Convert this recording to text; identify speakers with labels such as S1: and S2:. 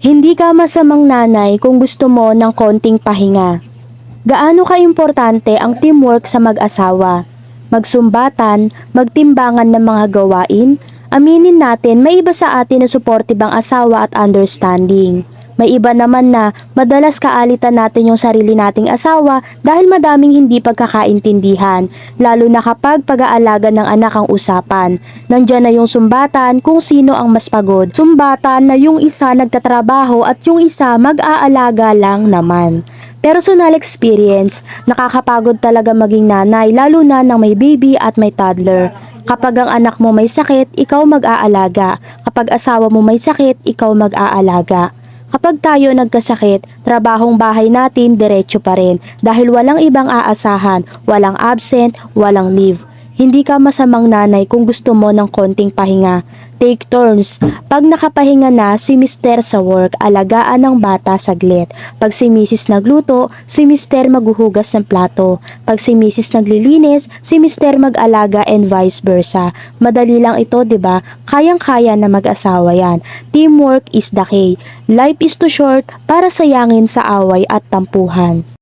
S1: Hindi ka masamang nanay kung gusto mo ng konting pahinga. Gaano ka-importante ang teamwork sa mag-asawa? Magsumbatan, magtimbangan ng mga gawain, aminin natin may iba sa atin na suportibang asawa at understanding. May iba naman na madalas kaalitan natin yung sarili nating asawa dahil madaming hindi pagkakaintindihan, lalo na kapag pag-aalaga ng anak ang usapan. Nandyan na yung sumbatan kung sino ang mas pagod. Sumbatan na yung isa nagtatrabaho at yung isa mag-aalaga lang naman. Personal experience, nakakapagod talaga maging nanay lalo na nang may baby at may toddler. Kapag ang anak mo may sakit, ikaw mag-aalaga. Kapag asawa mo may sakit, ikaw mag-aalaga. Kapag tayo nagkasakit, trabahong bahay natin diretso pa rin dahil walang ibang aasahan, walang absent, walang leave. Hindi ka masamang nanay kung gusto mo ng konting pahinga. Take turns. Pag nakapahinga na si mister sa work, alagaan ng bata saglit. Pag si misis nagluto, si mister maghuhugas ng plato. Pag si misis naglilinis, si mister mag-alaga and vice versa. Madali lang ito, 'di ba? Kayang-kaya na mag-asawa 'yan. Teamwork is the key. Life is too short para sayangin sa away at tampuhan.